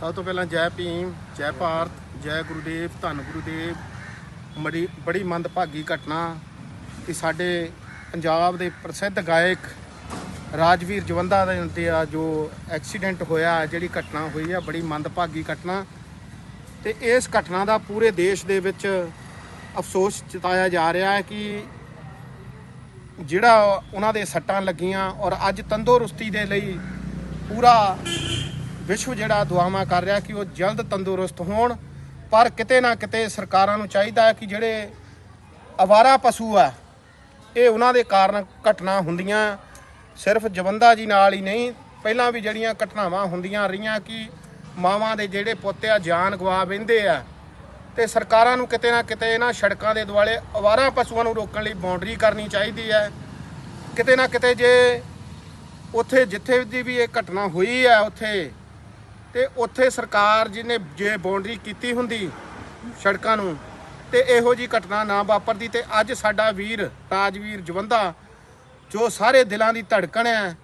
ਸਭ ਤੋਂ ਪਹਿਲਾਂ ਜੈ ਭੀਮ, ਜੈ ਭਾਰਤ, ਜੈ ਗੁਰੂਦੇਵ, ਧੰਨ ਗੁਰੂਦੇਵ। ਬੜੀ ਬੜੀ ਮੰਦਭਾਗੀ ਘਟਨਾ ਕਿ ਸਾਡੇ ਪੰਜਾਬ ਦੇ ਪ੍ਰਸਿੱਧ ਗਾਇਕ ਰਾਜਵੀਰ ਜਵੰਦਾ ਦੇ ਤੇ ਆ ਜੋ ਐਕਸੀਡੈਂਟ ਹੋਇਆ, ਜਿਹੜੀ ਘਟਨਾ ਹੋਈ ਆ, ਬੜੀ ਮੰਦਭਾਗੀ ਘਟਨਾ। ਤੇ ਇਸ ਘਟਨਾ ਦਾ ਪੂਰੇ ਦੇਸ਼ ਦੇ ਵਿੱਚ ਅਫਸੋਸ ਜਤਾਇਆ ਜਾ ਰਿਹਾ ਹੈ ਕਿ ਜਿਹੜਾ ਉਹਨਾਂ ਦੇ ਸੱਟਾਂ ਲੱਗੀਆਂ ਔਰ ਅੱਜ ਤੰਦਰੁਸਤੀ ਦੇ ਲਈ ਪੂਰਾ ਵਿਸ਼ਵ ਜਿਹੜਾ ਦੁਆਵਾਂ ਕਰ ਰਿਹਾ ਕਿ ਉਹ ਜਲਦ ਤੰਦਰੁਸਤ ਹੋਣ, ਪਰ ਕਿਤੇ ਨਾ ਕਿਤੇ ਸਰਕਾਰਾਂ ਨੂੰ ਚਾਹੀਦਾ ਹੈ ਕਿ ਜਿਹੜੇ ਅਵਾਰਾ ਪਸ਼ੂ ਆ, ਇਹ ਉਹਨਾਂ ਦੇ ਕਾਰਨ ਘਟਨਾ ਹੁੰਦੀਆਂ। ਸਿਰਫ ਜਵੰਦਾ ਜੀ ਨਾਲ ਹੀ ਨਹੀਂ, ਪਹਿਲਾਂ ਵੀ ਜਿਹੜੀਆਂ ਘਟਨਾਵਾਂ ਹੁੰਦੀਆਂ ਰਹੀਆਂ ਕਿ ਮਾਵਾਂ ਦੇ ਜਿਹੜੇ ਪੁੱਤ ਆ, ਜਾਨ ਗਵਾ ਬਹਿੰਦੇ ਆ। ਤੇ ਸਰਕਾਰਾਂ ਨੂੰ ਕਿਤੇ ਨਾ ਕਿਤੇ ਇਹਨਾਂ ਸੜਕਾਂ ਦੇ ਦੁਆਲੇ ਅਵਾਰਾ ਪਸ਼ੂਆਂ ਨੂੰ ਰੋਕਣ ਲਈ ਬਾਉਂਡਰੀ ਕਰਨੀ ਚਾਹੀਦੀ ਹੈ। ਕਿਤੇ ਨਾ ਕਿਤੇ ਜੇ ਉੱਥੇ ਜਿੱਥੇ ਦੀ ਵੀ ਇਹ ਘਟਨਾ ਹੋਈ ਹੈ, ਉੱਥੇ ਤੇ ਉੱਥੇ ਸਰਕਾਰ ਜਿਹਨੇ ਜੇ ਬਾਉਂਡਰੀ ਕੀਤੀ ਹੁੰਦੀ ਸੜਕਾਂ ਨੂੰ, ਤੇ ਇਹੋ ਜੀ ਘਟਨਾ ਨਾ ਵਾਪਰਦੀ ਤੇ ਅੱਜ ਸਾਡਾ ਵੀਰ, ਰਾਜਵੀਰ ਜਵੰਦਾ, ਜੋ ਸਾਰੇ ਦਿਲਾਂ ਦੀ ਧੜਕਣ ਹੈ,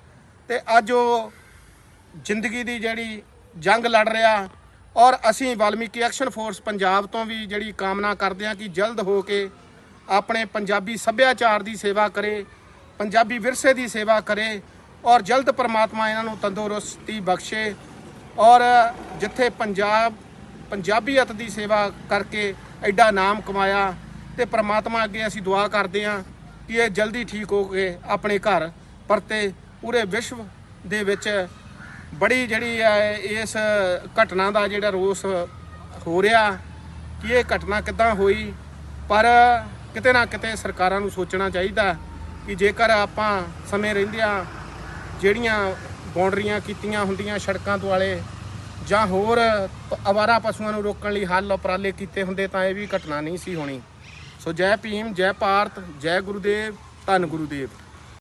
ਤੇ ਅੱਜ ਉਹ ਜ਼ਿੰਦਗੀ ਦੀ ਜਿਹੜੀ ਜੰਗ ਲੜ ਰਿਹਾ ਔਰ ਅਸੀਂ ਵਾਲਮੀਕੀ ਐਕਸ਼ਨ ਫੋਰਸ ਪੰਜਾਬ ਤੋਂ ਵੀ ਜਿਹੜੀ ਕਾਮਨਾ ਕਰਦੇ ਹਾਂ ਕਿ ਜਲਦ ਹੋ ਕੇ ਆਪਣੇ ਪੰਜਾਬੀ ਸੱਭਿਆਚਾਰ ਦੀ ਸੇਵਾ ਕਰੇ, ਪੰਜਾਬੀ ਵਿਰਸੇ ਦੀ ਸੇਵਾ ਕਰੇ ਔਰ ਜਲਦ ਪਰਮਾਤਮਾ ਇਹਨਾਂ ਨੂੰ ਤੰਦਰੁਸਤੀ ਬਖਸ਼ੇ। ਔਰ ਜਿੱਥੇ ਪੰਜਾਬ ਪੰਜਾਬੀਅਤ ਦੀ ਸੇਵਾ ਕਰਕੇ ਐਡਾ ਨਾਮ ਕਮਾਇਆ ਤੇ ਪ੍ਰਮਾਤਮਾ ਅੱਗੇ ਅਸੀਂ ਦੁਆ ਕਰਦੇ ਹਾਂ ਕਿ ਇਹ ਜਲਦੀ ਠੀਕ ਹੋ ਕੇ ਆਪਣੇ ਘਰ ਪਰਤੇ, ਪੂਰੇ ਵਿਸ਼ਵ ਦੇ ਵਿੱਚ ਬੜੀ ਜਿਹੜੀ ਹੈ ਇਸ ਘਟਨਾ ਦਾ ਜਿਹੜਾ ਰੋਸ ਹੋ ਰਿਹਾ ਕਿ ਇਹ ਘਟਨਾ ਕਿੱਦਾਂ ਹੋਈ, ਪਰ ਕਿਤੇ ਨਾ ਕਿਤੇ ਸਰਕਾਰਾਂ ਨੂੰ ਸੋਚਣਾ ਚਾਹੀਦਾ ਕਿ ਜੇਕਰ ਆਪਾਂ ਸਮੇਂ ਰਹਿੰਦਿਆਂ ਜਿਹੜੀਆਂ ਬਾਉਂਡਰੀਆਂ ਕੀਤੀਆਂ ਹੁੰਦੀਆਂ ਸੜਕਾਂ ਦੁਆਲੇ ਜਾਂ ਹੋਰ ਅਵਾਰਾ ਪਸ਼ੂਆਂ ਨੂੰ ਰੋਕਣ ਲਈ ਹੱਲ ਉਪਰਾਲੇ ਕੀਤੇ ਹੁੰਦੇ ਤਾਂ ਇਹ ਵੀ ਘਟਨਾ ਨਹੀਂ ਸੀ ਹੋਣੀ। ਸੋ ਜੈ ਭੀਮ, ਜੈ ਭਾਰਤ, ਜੈ ਗੁਰੂਦੇਵ, ਧੰਨ ਗੁਰੂਦੇਵ।